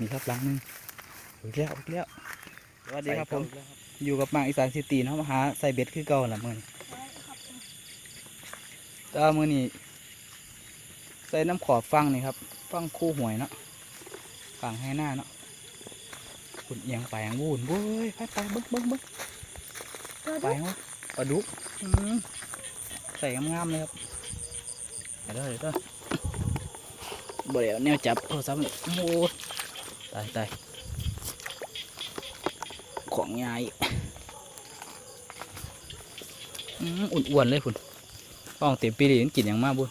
นี่ครับหลังหนึงอีกแล้วอีกแล้วสวัสดีครับผมอยู่กับมางอีสานซิตี้เนาะมาหาใส่เบ็ดคือเก่าละมื้อนี้แต่ว่ามื้อนี้ใส่น้ำขอบฟังนี่ครับ ฟังคู่หวยเนาะฟังให้หน้าเนาะคุณเอียงไปอังวูนเว้ยไปไปเบิ้งเบิ้งเบิ้งไปวะปลาดุกอืมใส่งามๆเลยครับเดี๋ยวเด้อเดี๋ยวเด้อบ่เดี๋ยวแนวจับโทรศัพท์นี่โอ้ย ตายตายของยายอืมอ้วนๆเลยคุณฟ้องเต็มปีดีมันกินอย่างมากบุญ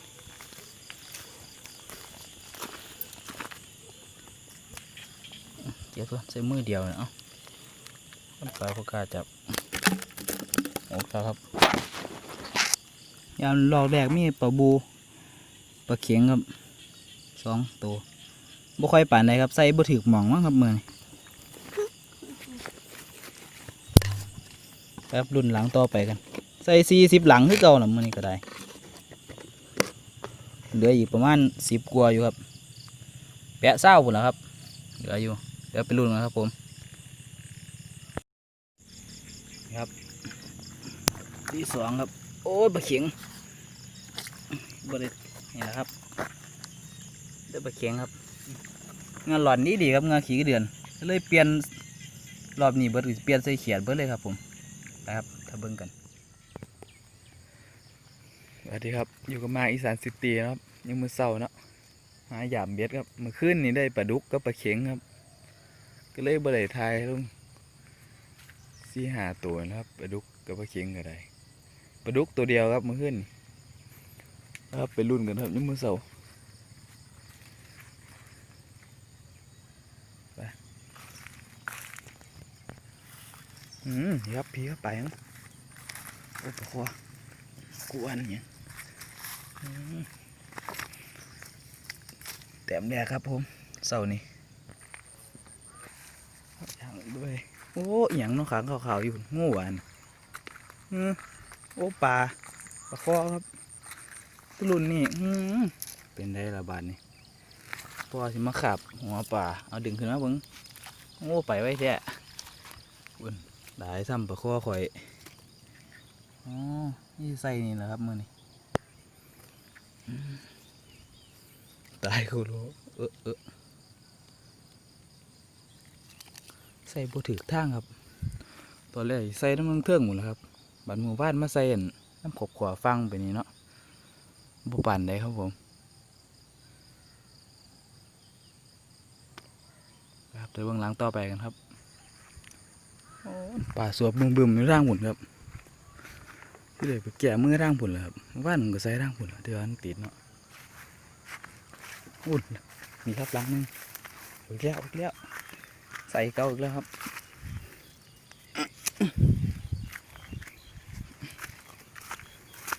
เดี๋ยวตัวใส่มือเดียวนะเอ้าต้นปลาพวกกล้าจับโอ้ครับครับยามลอกแรกมีปลาบูปลาเข็งครับสองตัว บ่ค่อยป่านใดครับใส่บ่ถือหมองมั้งครับมือนี้ครับรุ่นหลังต่อไปกัน ใส่สี่สิบหลังคือเก่าหน่ะมื้อนี้ก็ได้เหลืออีกประมาณสิบกว่าอยู่ครับ แปะเศร้าพุ่นแล้วครับเหลืออยู่เดี๋ยวไปรุ่นกันครับผมครับที่สองครับ โอ้ยบะเขียงบะเนี่แหละครับเด้อบะเขียงครับ งานหลอนนี้ดีครับงานขี่กระเดือนเลยเปลี่ยนรอบนี้เบิดเปลี่ยนใส่เขียดเบิดเลยครับผมนะครับถ้าเบิ่งกันสวัสดีครับอยู่กับมาอีสานซิตี้นะครับยังมือเศร้าเนาะหาหยามเบ็ดครับมือขึ้นนี่ได้ปลาดุกกับปลาเข็งครับ ก็เลยบริไทยลุงสี่หาตัวนะครับปลาดุกกับปลาเข็งก็ได้ปลาดุกตัวเดียวครับมือขึ้นนะครับไปรุ่นกันครับยังมือเศร้า อืมยับพี่ครับไปครับโอ้ปลาคอกวนเนี่ยแต้มแรกครับผมเสาร์นี้อย่างด้วยโอ้อย่างน้องขางขาวๆอยู่งูหวานอืมโอ้ปลาปลาคอครับตุลุนนี่เป็นได้ระบาดนี่พอสิมาขับหัวปลาเอาดึงขึ้นมาเบิ้งโอ้ไปไว้แท้อุ่น ได้ซ้ำปลาคอข่อย อ๋อ นี่ใส่นี่แหละครับมือนี่อืมตายกูรู้เออเออใส่บถือทางครับ ตอนแรกใส่น้ำมันเทื่องหมดแล้วครับ บัดหมู่บ้านมาใส่อั่นน้ำขบขวาฟังไปนี่เนาะบุปั่นได้ครับผมครับเดี๋ยวเบื้องหลังต่อไปกันครับโอ้ ป่าสวบบึมๆในร่างหมุนครับก็เลยไปแก่มือร่างผุนเลยครับว่านมันก็ใส่ร่างผุนแล้วเดี๋ยวอันติดเนาะอุ่นนี่ครับหลังหนึงอีกแล้วอีกแล้วใส่เก่าอีกแล้วครับ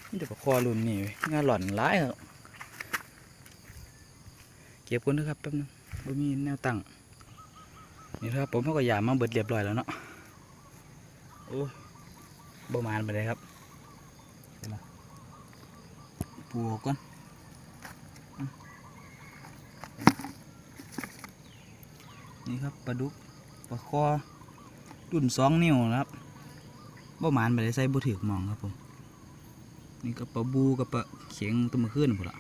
นี่เดี๋ยวคอรุ่นนี่งานหล่อนร้ายครับเก็บกันนะครับแป๊บนึงบ่มีแนวตั้งนี่ครับผมเขาก็ยามมาเบิดเรียบร้อยแล้วเนาะ โอ้ประมาณไปเลยครับปูก่อนนี่ครับปลาดุกปลาคอรุ่นสองนิ้วนะครับบ่หมานไปได้ใส่บ่ถือมองครับผมนี่ก็ปลาบูกับปลาเขียงตัวมาขึ้นพุ่นละ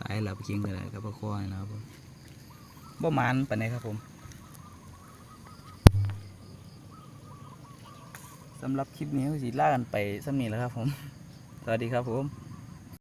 ตายแล้วปลาเขียงก็ได้กับปลาคอนี่นะครับผมบ่หมานไปไหนครับผม สำหรับคลิปนี้ก็สิล่ากันไปสำนี้แล้วครับผม สวัสดีครับผม